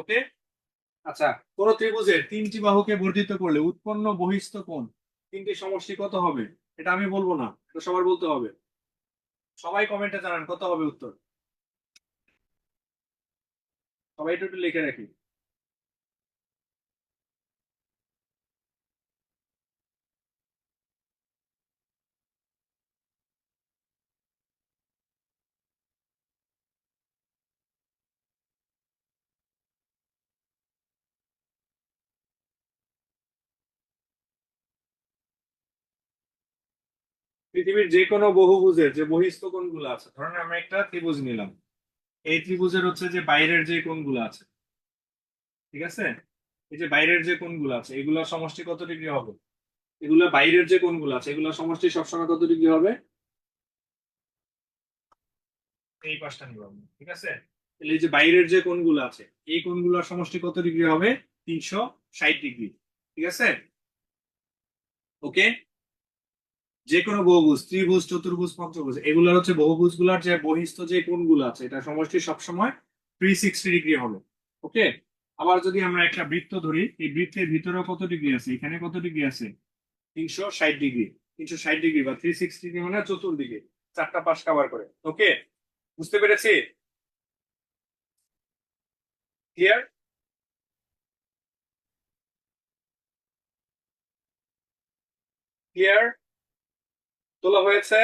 ওকে? আচ্ছা কোন ত্রিভুজের তিনটি বাহুকে বর্ধিত করলে উৎপন্ন বহিস্থ কোণ তিনটি সমষ্টি কত হবে? এটা আমি বলব না, এটা সবার বলতে হবে। সবাই কমেন্টে জানান, কত হবে উত্তর? সবাই একটু লিখে রাখি। পৃথিবীর যে কোনো বহুভুজের যে বহিস্থ কোণগুলো আছে, ধরেন আমরা একটা ত্রিভুজ নিলাম। এই ত্রিভুজের হচ্ছে যে বাইরের যে কোণগুলো আছে, ঠিক আছে? এই যে বাইরের যে কোণগুলো আছে, এগুলোর সমষ্টি কত ডিগ্রি হবে? এগুলো বাইরের যে কোণগুলো আছে, এগুলোর সমষ্টি সবসময় কত ডিগ্রি হবে? এই পাশটা নিব ঠিক আছে? তাহলে এই যে বাইরের যে কোণগুলো আছে, এই কোণগুলোর সমষ্টি কত ডিগ্রি হবে? তিনশো ষাট ডিগ্রি, ঠিক আছে? ওকে? যে কোনো বহুভুজ, ত্রিভুজ, চতুর্ভুজ, পঞ্চভুজ, এগুলোর হচ্ছে বহুভুজগুলার যে বহিস্থ যে কোণগুলো আছে, এটা সমষ্টি সবসময় থ্রি সিক্সটি ডিগ্রি হবে ওকে আবার যদি আমরা একটা বৃত্ত ধরি, এই বৃত্তের ভিতরে কত ডিগ্রি আছে? এখানে কত ডিগ্রি আছে? তিনশো ষাট ডিগ্রি তিনশো ষাট ডিগ্রি বা থ্রি সিক্সটি ডিগ্রি মানে চতুর্দিকে চারটা পাশ কাভার করে ওকে বুঝতে পেরেছি? ক্লিয়ার ক্লিয়ার তোলা হয়েছে